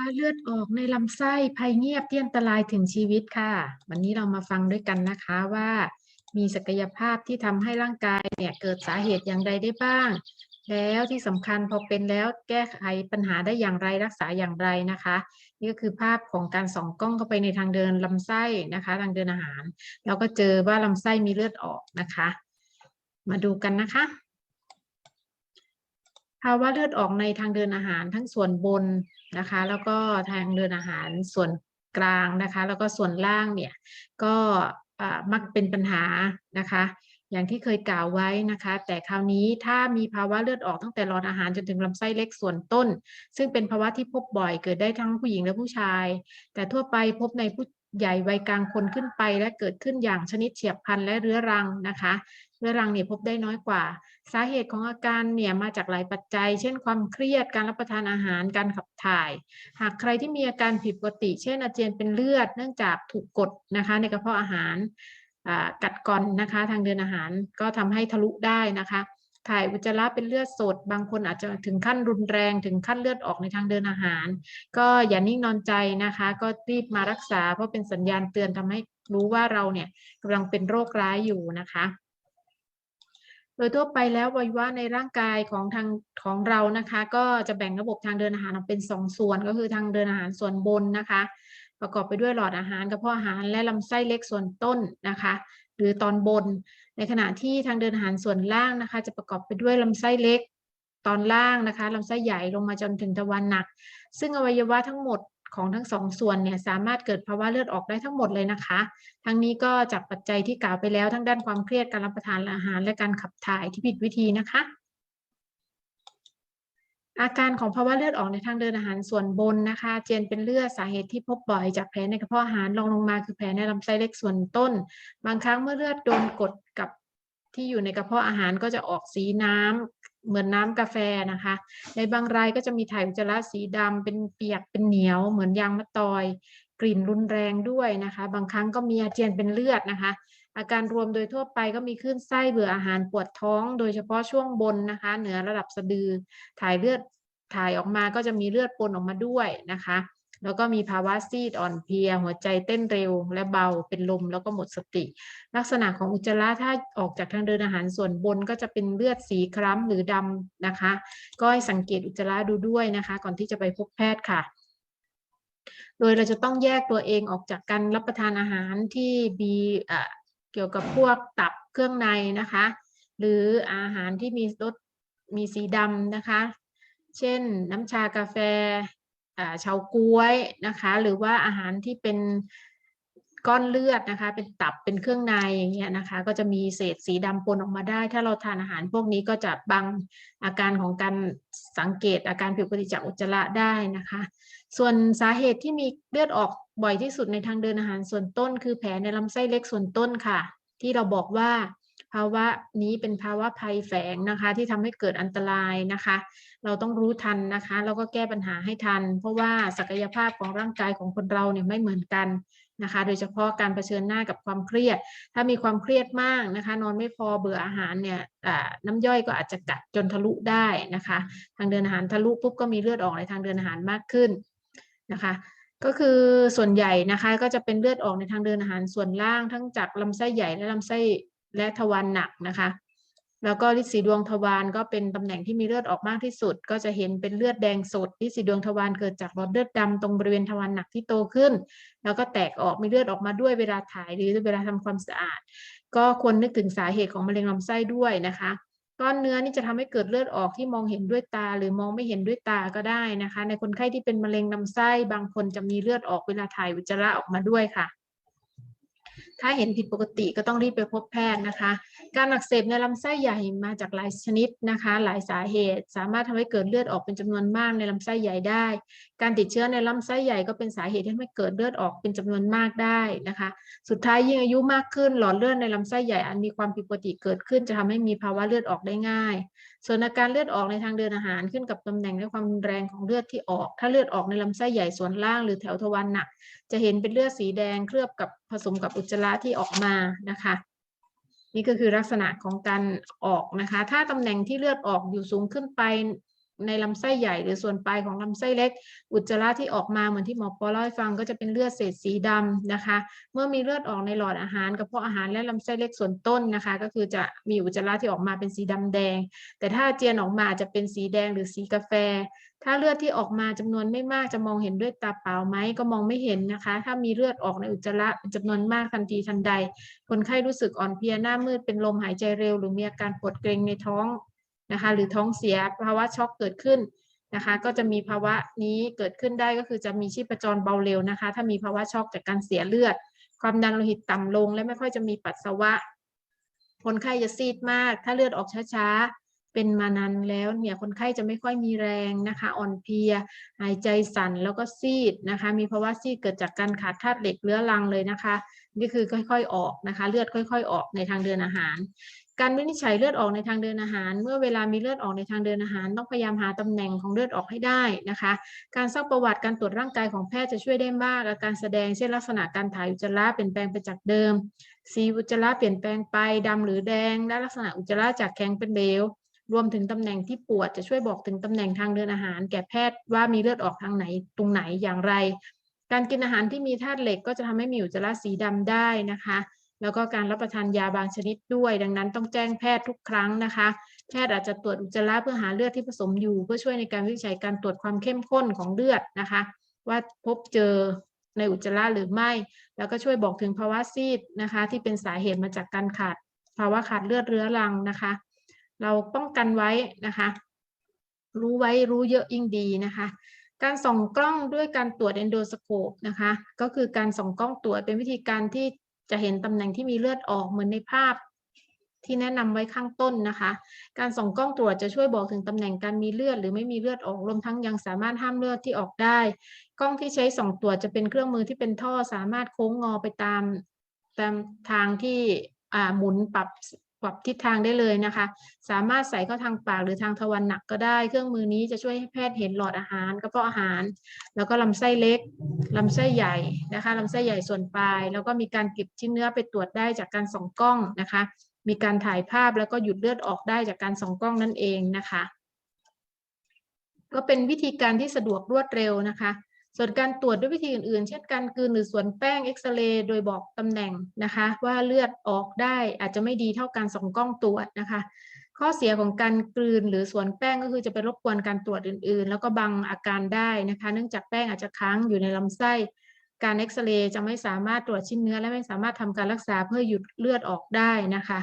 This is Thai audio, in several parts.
ว่าเลือดออกในลำไส้ภัยเงียบที่อันตรายถึงชีวิตค่ะ วันนี้เรามาฟังด้วยกันนะคะว่า มีศักยภาพที่ทำให้ร่างกายเนี่ยเกิดสาเหตุอย่างใดได้บ้าง แล้วที่สำคัญพอเป็นแล้วแก้ไขปัญหาได้อย่างไรรักษาอย่างไรนะคะ นี่ก็คือภาพของการส่องกล้องเข้าไปในทางเดินลำไส้นะคะทางเดินอาหารแล้วก็เจอว่าลำไส้มีเลือดออกนะคะ มาดูกันนะคะ ภาวะเลือดออกในทางเดินอาหารทั้งส่วนบนนะคะ แล้วก็ทางเดินอาหารส่วนกลางนะคะ แล้วก็ส่วนล่างเนี่ยก็มักเป็นปัญหานะคะ อย่างที่เคยกล่าวไว้นะคะ แต่คราวนี้ถ้ามีภาวะเลือดออกตั้งแต่หลอดอาหารจนถึงลำไส้เล็กส่วนต้น ซึ่งเป็นภาวะที่พบบ่อยเกิดได้ทั้งผู้หญิงและผู้ชาย แต่ทั่วไปพบในผู้ใหญ่วัยกลางคนขึ้นไปและเกิดขึ้นอย่างชนิดเฉียบพลันและเรื้อรังนะคะ เรื้อรังเนี่ยพบได้น้อยกว่า สาเหตุของอาการเนี่ยมาจากหลายปัจจัย เช่น ความเครียดการรับประทานอาหารการขับถ่าย หากใครที่มีอาการผิดปกติ เช่นอาเจียนเป็นเลือด เนื่องจากถูกกดนะคะในกระเพาะอาหารกัดกร่อนนะคะทางเดินอาหารก็ทำให้ทะลุได้นะคะถ่ายอุจจาระเป็นเลือดสด บางคนอาจจะถึงขั้นรุนแรงถึงขั้นเลือดออกในทางเดินอาหาร ก็อย่านิ่งนอนใจนะคะ ก็รีบมารักษาเพราะเป็นสัญญาณเตือนทำให้รู้ว่าเราเนี่ยกำลังเป็นโรคร้ายอยู่นะคะ ดยทั่วไปแล้ววัยวะในร่างกายของทางของเรานะคะ ก็จะแบ่งระบบทางเดินอาหารออกเป็นสองส่วนก็คือทางเดินอาหารส่วนบนนะคะ ประกอบไปด้วยหลอดอาหารกระเพาะอาหารและลำไส้เล็กส่วนต้นนะคะ หรือตอนบน ในขณะที่ทางเดินอาหารส่วนล่างนะคะ จะประกอบไปด้วยลำไส้เล็กตอนล่างนะคะลำไส้ใหญ่ลงมาจนถึงทวารหนัก ซึ่งอวัยวะทั้งหมด ของทั้งสองส่วนเนี่ยสามารถเกิดภาวะเลือดออกได้ทั้งหมดเลยนะคะ ทั้งนี้ก็จากปัจจัยที่กล่าวไปแล้วทั้งด้านความเครียดการรับประทานอาหาร และการขับถ่ายที่ผิดวิธีนะคะ อาการของภาวะเลือดออกในทางเดินอาหารส่วนบนนะคะ เจียนเป็นเลือดสาเหตุที่พบบ่อยจากแผลในกระเพาะอาหารรองลงมาคือแผลในลำไส้เล็กส่วนต้น บางครั้งเมื่อเลือดโดนกดกับที่อยู่ในกระเพาะอาหารก็จะออกสีน้ำ เหมือนน้ำกาแฟนะคะ ในบางรายก็จะมีถ่ายอุจจาระสีดำเป็นเปียกเป็นเหนียว เหมือนยางมะตอย กลิ่นรุนแรงด้วยนะคะ บางครั้งก็มีอาเจียนเป็นเลือดนะคะ อาการรวมโดยทั่วไปก็มีคลื่นไส้เบื่ออาหารปวดท้อง โดยเฉพาะช่วงบนนะคะ เหนือระดับสะดือถ่ายเลือดถ่ายออกมาก็จะมีเลือดปนออกมาด้วยนะคะ แล้วก็มีภาวะซีดอ่อนเพลีย หัวใจเต้นเร็ว และเบาเป็นลมแล้วก็หมดสติ ลักษณะของอุจจาระถ้าออกจากทางเดินอาหารส่วนบนก็จะเป็นเลือดสีคล้ำหรือดำนะคะ ก็ให้สังเกตอุจจาระดูด้วยนะคะ ก่อนที่จะไปพบแพทย์ค่ะโดยเราจะต้องแยกตัวเองออกจากการรับประทานอาหารที่มีเอ่อเกี่ยวกับพวกตับเครื่องในนะคะ หรืออาหารที่มีรสมีสีดำนะคะ เช่นน้ำชากาแฟ เฉาก๊วยนะคะ หรือว่าอาหารที่เป็นก้อนเลือดนะคะ เป็นตับเป็นเครื่องในอย่างเงี้ยนะคะ ก็จะมีเศษสีดำปนออกมาได้ ถ้าเราทานอาหารพวกนี้ก็จะบังอาการของการสังเกตอาการผิดปกติจากอุจจาระได้นะคะ ส่วนสาเหตุที่มีเลือดออกบ่อยที่สุดในทางเดินอาหารส่วนต้น คือแผลในลำไส้เล็กส่วนต้นค่ะ ที่เราบอกว่า ภาวะนี้เป็นภาวะภัยแฝงนะคะ ที่ทำให้เกิดอันตรายนะคะ เราต้องรู้ทันนะคะแล้วก็แก้ปัญหาให้ทัน เพราะว่าศักยภาพของร่างกายของคนเราเนี่ยไม่เหมือนกันนะคะ โดยเฉพาะการเผชิญหน้ากับความเครียด ถ้ามีความเครียดมากนะคะ นอนไม่พอเบื่ออาหารเนี่ยน้ำย่อยก็อาจจะกัดจนทะลุได้นะคะ ทางเดินอาหารทะลุปุ๊บก็มีเลือดออกในทางเดินอาหารมากขึ้นนะคะก็คือส่วนใหญ่นะคะก็จะเป็นเลือดออกในทางเดินอาหารส่วนล่างทั้งจากลำไส้ใหญ่และลำไส้ และทวารหนักนะคะ แล้วก็ลินสีดวงทวารก็เป็นตำแหน่งที่มีเลือดออกมากที่สุด ก็จะเห็นเป็นเลือดแดงสดลินสีดวงทวารเกิดจากหลอดเลือดดำตรงบริเวณทวารหนักที่โตขึ้น แล้วก็แตกออกมีเลือดออกมาด้วยเวลาถ่ายหรือเวลาทำความสะอาด ก็ควรนึกถึงสาเหตุของมะเร็งลำไส้ด้วยนะคะก้อนเนื้อนี่จะทำให้เกิดเลือดออกที่มองเห็นด้วยตา หรือมองไม่เห็นด้วยตาก็ได้นะคะ ในคนไข้ที่เป็นมะเร็งลำไส้บางคนจะมีเลือดออกเวลาถ่ายอุจจาระออกมาด้วยค่ะ ถ้าเห็นผิดปกติก็ต้องรีบไปพบแพทย์นะคะ การอักเสบในลำไส้ใหญ่มาจากหลายชนิดนะคะ หลายสาเหตุ สามารถทำให้เกิดเลือดออกเป็นจำนวนมากในลำไส้ใหญ่ได้ การติดเชื้อในลำไส้ใหญ่ก็เป็นสาเหตุที่ทำให้เกิดเลือดออกเป็นจำนวนมากได้นะคะ สุดท้ายยิ่งอายุมากขึ้นหลอดเลือดในลำไส้ใหญ่อันมีความผิดปกติเกิดขึ้น จะทำให้มีภาวะเลือดออกได้ง่าย ส่วนอาการเลือดออกในทางเดินอาหารขึ้นกับตำแหน่งและความแรงของเลือดที่ออก ถ้าเลือดออกในลำไส้ใหญ่ส่วนล่าง หรือแถวทวารหนัก จะเห็นเป็นเลือดสีแดงเคลือบกับ ผสมกับอุจจาระที่ออกมานะคะ นี่ก็คือลักษณะของการออกนะคะ ถ้าตำแหน่งที่เลือดออกอยู่สูงขึ้นไป ในลำไส้ใหญ่หรือส่วนปลายของลำไส้เล็ก อุจจาระที่ออกมาเหมือนที่หมอปอเล่าให้ฟังก็จะเป็นเลือดเศษสีดำนะคะ เมื่อมีเลือดออกในหลอดอาหารกระเพาะอาหารและลำไส้เล็กส่วนต้นนะคะ ก็คือจะมีอุจจาระที่ออกมาเป็นสีดำแดง แต่ถ้าเจียนออกมาจะเป็นสีแดงหรือสีกาแฟ ถ้าเลือดที่ออกมาจำนวนไม่มากจะมองเห็นด้วยตาเปล่าไหมก็มองไม่เห็นนะคะ ถ้ามีเลือดออกในอุจจาระจำนวนมากทันทีทันใด คนไข้รู้สึกอ่อนเพลียหน้ามืดเป็นลมหายใจเร็ว หรือมีอาการปวดเกร็งในท้อง นะคะ หรือท้องเสียภาวะช็อกเกิดขึ้นนะคะ ก็จะมีภาวะนี้เกิดขึ้นได้ก็คือจะมีชีพจรเบาเร็วนะคะ ถ้ามีภาวะช็อกจากการเสียเลือด ความดันโลหิตต่ำลง และไม่ค่อยจะมีปัสสาวะ คนไข้จะซีดมาก ถ้าเลือดออกช้าๆ เป็นมานานแล้วเนี่ยคนไข้จะไม่ค่อยมีแรงนะคะ อ่อนเพลีย หายใจสั่นแล้วก็ซีดนะคะ มีภาวะซีดเกิดจากการขาดธาตุเหล็กเรื้อรังเลยนะคะ นี่คือค่อย ๆ ออกนะคะ เลือดค่อย ๆ ออกในทางเดินอาหาร การวินิจฉัยเลือดออกในทางเดินอาหาร เมื่อเวลามีเลือดออกในทางเดินอาหาร ต้องพยายามหาตำแหน่งของเลือดออกให้ได้นะคะ การซักประวัติการตรวจร่างกายของแพทย์จะช่วยได้มากอาการแสดงเช่นลักษณะการถ่ายอุจจาระเปลี่ยนแปลงไปจากเดิม สีอุจจาระเปลี่ยนแปลงไปดำหรือแดง และลักษณะอุจจาระจากแข็งเป็นเหลวรวมถึงตำแหน่งที่ปวดจะช่วยบอกถึงตำแหน่งทางเดินอาหาร แก่แพทย์ว่ามีเลือดออกทางไหนตรงไหนอย่างไร การกินอาหารที่มีธาตุเหล็กก็จะทำให้มีอุจจาระสีดำได้นะคะ แล้วก็การรับประทานยาบางชนิดด้วย ดังนั้นต้องแจ้งแพทย์ทุกครั้งนะคะ แพทย์อาจจะตรวจอุจจาระเพื่อหาเลือดที่ผสมอยู่ เพื่อช่วยในการวิจัยการตรวจความเข้มข้นของเลือดนะคะ ว่าพบเจอในอุจจาระหรือไม่ แล้วก็ช่วยบอกถึงภาวะซีดนะคะ ที่เป็นสาเหตุมาจากการขาด ภาวะขาดเลือดเรื้อรังนะคะ เราป้องกันไว้นะคะ รู้ไว้รู้เยอะยิ่งดีนะคะการส่องกล้องด้วยการตรวจเอนโดสโคปนะคะ ก็คือการส่องกล้องตรวจเป็นวิธีการที่ จะเห็นตำแหน่งที่มีเลือดออกเหมือนในภาพที่แนะนำไว้ข้างต้นนะคะ การส่องกล้องตรวจจะช่วยบอกถึงตำแหน่งการมีเลือดหรือไม่มีเลือดออกรวมทั้งยังสามารถห้ามเลือดที่ออกได้ กล้องที่ใช้ส่องตรวจจะเป็นเครื่องมือที่เป็นท่อสามารถโค้งงอไปตามตามทางที่อ่าหมุนปรับ ปรับทิศทางได้เลยนะคะ สามารถใส่เข้าทางปากหรือทางทวารหนักก็ได้ เครื่องมือนี้จะช่วยให้แพทย์เห็นหลอดอาหารกระเพาะอาหาร แล้วก็ลำไส้เล็กลำไส้ใหญ่นะคะลำไส้ใหญ่ส่วนปลาย แล้วก็มีการเก็บชิ้นเนื้อไปตรวจได้จากการส่องกล้องนะคะ มีการถ่ายภาพแล้วก็หยุดเลือดออกได้จากการส่องกล้องนั่นเองนะคะ ก็เป็นวิธีการที่สะดวกรวดเร็วนะคะ ส่วนการตรวจด้วยวิธีอื่นๆ เช่นการกลืนหรือสวนแป้งเอ็กซเรย์โดยบอกตำแหน่งนะคะ ว่าเลือดออกได้อาจจะไม่ดีเท่าการส่องกล้องตรวจนะคะ ข้อเสียของการกลืนหรือสวนแป้งก็คือจะไปรบกวนการตรวจอื่นๆ แล้วก็บังอาการได้นะคะ เนื่องจากแป้งอาจจะค้างอยู่ในลำไส้การเอ็กซเรย์จะไม่สามารถตรวจชิ้นเนื้อ และไม่สามารถทำการรักษาเพื่อหยุดเลือดออกได้นะคะ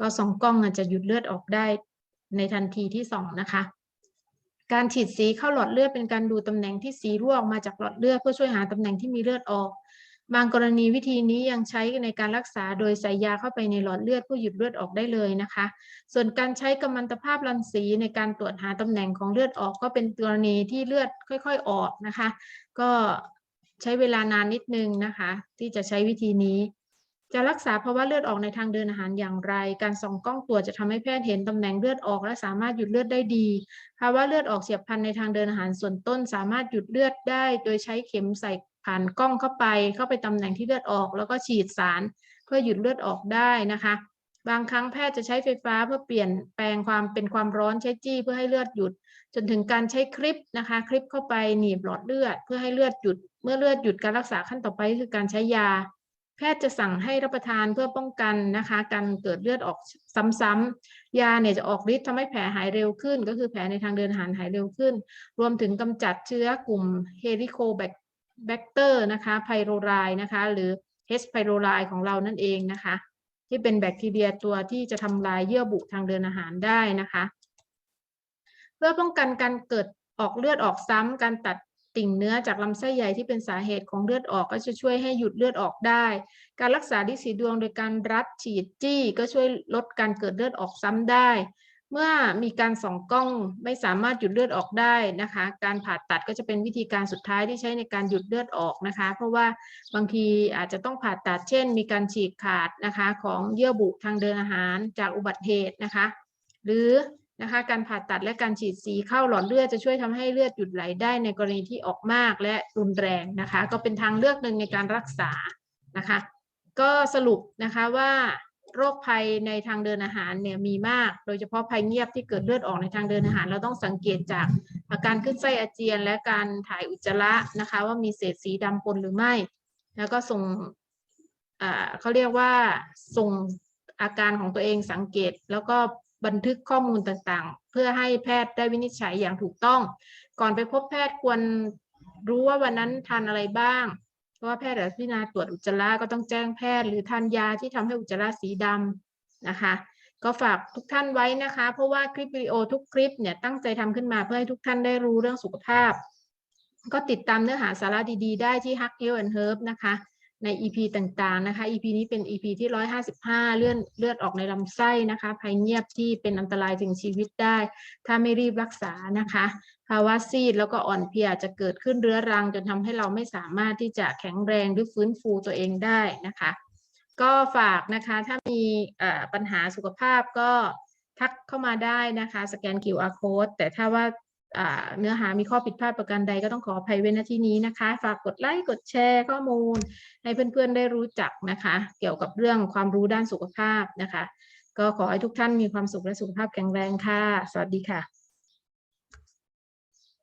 ก็ส่องกล้องอาจจะหยุดเลือดออกได้ในทันทีที่ส่องนะคะ การฉีดสีเข้าหลอดเลือดเป็นการดูตำแหน่งที่สีรั่วออกมาจากหลอดเลือดเพื่อช่วยหาตำแหน่งที่มีเลือดออก บางกรณีวิธีนี้ยังใช้ในการรักษาโดยใส่ยาเข้าไปในหลอดเลือดเพื่อหยุดเลือดออกได้เลยนะคะ ส่วนการใช้กัมมันตภาพรังสีในการตรวจหาตำแหน่งของเลือดออกก็เป็นกรณีที่เลือดค่อย ๆออกนะคะ ก็ใช้เวลานานนิดนึงนะคะ ที่จะใช้วิธีนี้ จะรักษาภาวะเลือดออกในทางเดินอาหารอย่างไร การส่องกล้องตรวจจะทำให้แพทย์เห็นตำแหน่งเลือดออก และสามารถหยุดเลือดได้ดี ภาวะเลือดออกเฉียบพันในทางเดินอาหารส่วนต้น สามารถหยุดเลือดได้ โดยใช้เข็มใส่ผ่านกล้องเข้าไป เข้าไปตำแหน่งที่เลือดออก แล้วก็ฉีดสาร เพื่อหยุดเลือดออกได้นะคะ บางครั้งแพทย์จะใช้ไฟฟ้าเพื่อเปลี่ยนแปลงความเป็นความร้อนใช้จี้เพื่อให้เลือดหยุด จนถึงการใช้คลิปนะคะ คลิปเข้าไปหนีบหลอดเลือด เพื่อให้เลือดหยุด เมื่อเลือดหยุดการรักษาขั้นต่อไปคือการใช้ยา แพทย์จะสั่งให้รับประทานเพื่อป้องกันนะคะการเกิดเลือดออกซ้ำๆยาเนี่ยจะออกฤทธิ์ทำให้แผลหายเร็วขึ้น ก็คือแผลในทางเดินอาหารหายเร็วขึ้น รวมถึงกำจัดเชื้อกลุ่มเฮลิโคแบคเตอร์นะคะไพโรไรนะคะ หรือเฮสไพโรไรของเรานั่นเองนะคะ ที่เป็นแบคทีเรียตัวที่จะทำลายเยื่อบุทางเดินอาหารได้นะคะ เพื่อป้องกันการเกิดออกเลือดออกซ้ำการตัด ติ่งเนื้อจากลำไส้ใหญ่ที่เป็นสาเหตุของเลือดออก ก็จะช่วยให้หยุดเลือดออกได้ การรักษาดิสีดวงโดยการรัดฉีดจี้ ก็ช่วยลดการเกิดเลือดออกซ้ำได้ เมื่อมีการส่องกล้องไม่สามารถหยุดเลือดออกได้นะคะ การผ่าตัดก็จะเป็นวิธีการสุดท้ายที่ใช้ในการหยุดเลือดออกนะคะ เพราะว่าบางทีอาจจะต้องผ่าตัดเช่น มีการฉีกขาดนะคะ ของเยื่อบุทางเดินอาหารจากอุบัติเหตุนะคะ หรือ นะคะการผ่าตัดและการฉีดสีเข้าหลอดเลือดจะช่วยทำให้เลือดหยุดไหลได้ในกรณีที่ออกมากและรุนแรงนะคะ ก็เป็นทางเลือกหนึ่งในการรักษานะคะ ก็สรุปนะคะว่าโรคภัยในทางเดินอาหารเนี่ยมีมาก โดยเฉพาะภัยเงียบที่เกิดเลือดออกในทางเดินอาหาร เราต้องสังเกตจากอาการขึ้นไส้อาเจียน และการถ่ายอุจจาระนะคะ ว่ามีเศษสีดำปนหรือไม่ แล้วก็ส่งเขาเรียกว่าส่งอาการของตัวเองสังเกตแล้วก็ บันทึกข้อมูลต่างๆ เพื่อให้แพทย์ได้วินิจฉัยอย่างถูกต้อง ก่อนไปพบแพทย์ควรรู้ว่าวันนั้นทานอะไรบ้าง เพราะว่าแพทย์จะพิจารณาตรวจอุจจาระก็ต้องแจ้งแพทย์ หรือทานยาที่ทำให้อุจจาระสีดำนะคะ ก็ฝากทุกท่านไว้นะคะ เพราะว่าคลิปวิดีโอทุกคลิปเนี่ยตั้งใจทำขึ้นมาเพื่อให้ทุกท่านได้รู้เรื่องสุขภาพ ก็ติดตามเนื้อหาสาระดีๆ ได้ที่ Hack Health and Herb นะคะ ใน EP ต่างๆนะคะ EP นี้เป็น EP ที่ 155 เลื่อนเลือดออกในลำไส้นะคะภัยเงียบที่เป็นอันตรายถึงชีวิตได้ ถ้าไม่รีบรักษานะคะ ภาวะซีดแล้วก็อ่อนเพลียจะเกิดขึ้นเรื้อรัง จนทำให้เราไม่สามารถที่จะแข็งแรงหรือฟื้นฟูตัวเองได้นะคะ ก็ฝากนะคะถ้ามีปัญหาสุขภาพก็ทักเข้ามาได้นะคะ สแกน QR code แต่ถ้าว่า เนื้อหามีข้อผิดพลาดประการใดก็ต้องขออภัยเว้นหน้าที่นี้นะคะ ฝากกดไลค์กดแชร์ข้อมูล ให้เพื่อนๆได้รู้จักนะคะ เกี่ยวกับเรื่องความรู้ด้านสุขภาพนะคะ ก็ขอให้ทุกท่านมีความสุขและสุขภาพแข็งแรงค่ะ สวัสดีค่ะ